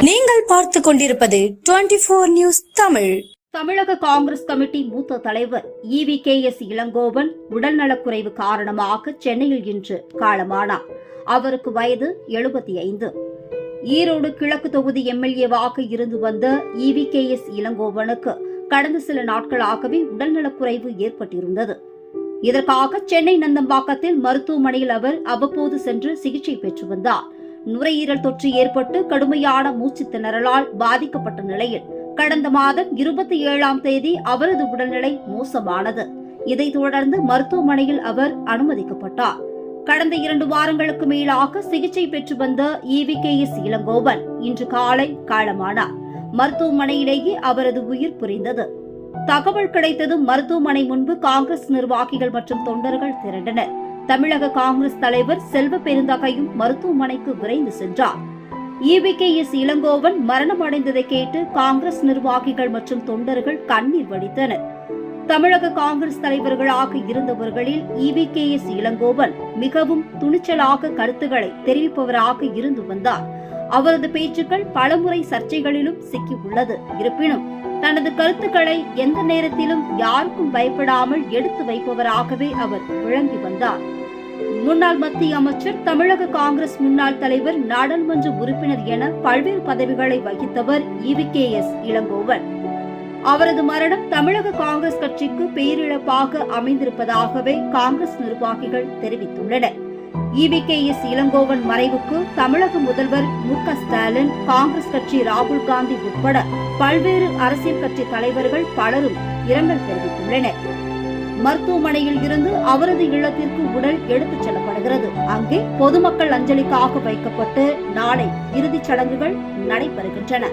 நீங்கள் பார்த்து கொண்டிருப்பது டுவெண்டி போர் நியூஸ் தமிழ். தமிழக காங்கிரஸ் கமிட்டி மூத்த தலைவர் இவி கே எஸ் இளங்கோவன் உடல்நலக்குறைவு காரணமாக சென்னையில் இன்று காலமானார். அவருக்கு வயது எழுபத்தி ஐந்து. ஈரோடு கிழக்கு தொகுதி எம்எல்ஏவாக இருந்து வந்த இவி கே எஸ் இளங்கோவனுக்கு கடந்த சில நாட்களாகவே உடல்நலக்குறைவு ஏற்பட்டிருந்தது. இதற்காக சென்னை நந்தம்பாக்கத்தில் மருத்துவமனையில் அவர் அவ்வப்போது சென்று சிகிச்சை பெற்று வந்தார். நுரையீரல் தொற்று ஏற்பட்டு கடுமையான மூச்சு திணறலால் பாதிக்கப்பட்ட நிலையில் கடந்த மாதம் இருபத்தி ஏழாம் தேதி அவரது உடல்நிலை மோசமானது. இதைத் தொடர்ந்து மருத்துவமனையில் அவர் அனுமதிக்கப்பட்டார். கடந்த இரண்டு வாரங்களுக்கு மேலாக சிகிச்சை பெற்று வந்த இவி கே எஸ் இளங்கோவன் இன்று காலை காலமானார். மருத்துவமனையிலேயே அவரது உயிர் புரிந்தது. தகவல் கிடைத்ததும் மருத்துவமனை முன்பு காங்கிரஸ் நிர்வாகிகள் மற்றும் தொண்டர்கள் திரண்டனர். தமிழக காங்கிரஸ் தலைவர் செல்வ பெருந்தகையும் மருத்துவமனைக்கு விரைந்து சென்றார். இவிகே எஸ் இளங்கோவன் மரணமடைந்ததை கேட்டு காங்கிரஸ் நிர்வாகிகள் மற்றும் தொண்டர்கள் கண்ணீர் வடித்தனர். தமிழக காங்கிரஸ் தலைவர்களாக இருந்தவர்களில் இவிகே எஸ் இளங்கோவன் மிகவும் துணிச்சலாக கருத்துக்களை தெரிவிப்பவராக இருந்து வந்தார். அவரது பேச்சுக்கள் பலமுறை சர்ச்சைகளிலும் சிக்கியுள்ளது. இருப்பினும் தனது கருத்துக்களை எந்த நேரத்திலும் யாருக்கும் பயப்படாமல் எடுத்து வைப்பவராகவே அவர் விளங்கி வந்தார். முன்னாள் மத்திய அமைச்சர் தமிழக காங்கிரஸ் முன்னாள் தலைவர் நாடாளுமன்ற உறுப்பினர் என பல்வேறு பதவிகளை வகித்தவர் இவி எஸ் இளங்கோவன். அவரது மரணம் தமிழக காங்கிரஸ் கட்சிக்கு பேரிழப்பாக அமைந்திருப்பதாகவே காங்கிரஸ் நிர்வாகிகள் தெரிவித்துள்ளனர். இவி எஸ் இளங்கோவன் மறைவுக்கு தமிழக முதல்வர் மு ஸ்டாலின் காங்கிரஸ் கட்சி ராகுல் காந்தி உட்பட பல்வேறு அரசியல் கட்சி தலைவர்கள் பலரும் இரங்கல் தெரிவித்துள்ளனர். மருத்துவமனையில் இருந்து அவரது இல்லத்திற்கு உடல் எடுத்துச் செல்லப்படுகிறது. அங்கே பொதுமக்கள் அஞ்சலிக்காக வைக்கப்பட்டு நாளை இறுதிச் சடங்குகள் நடைபெறுகின்றன.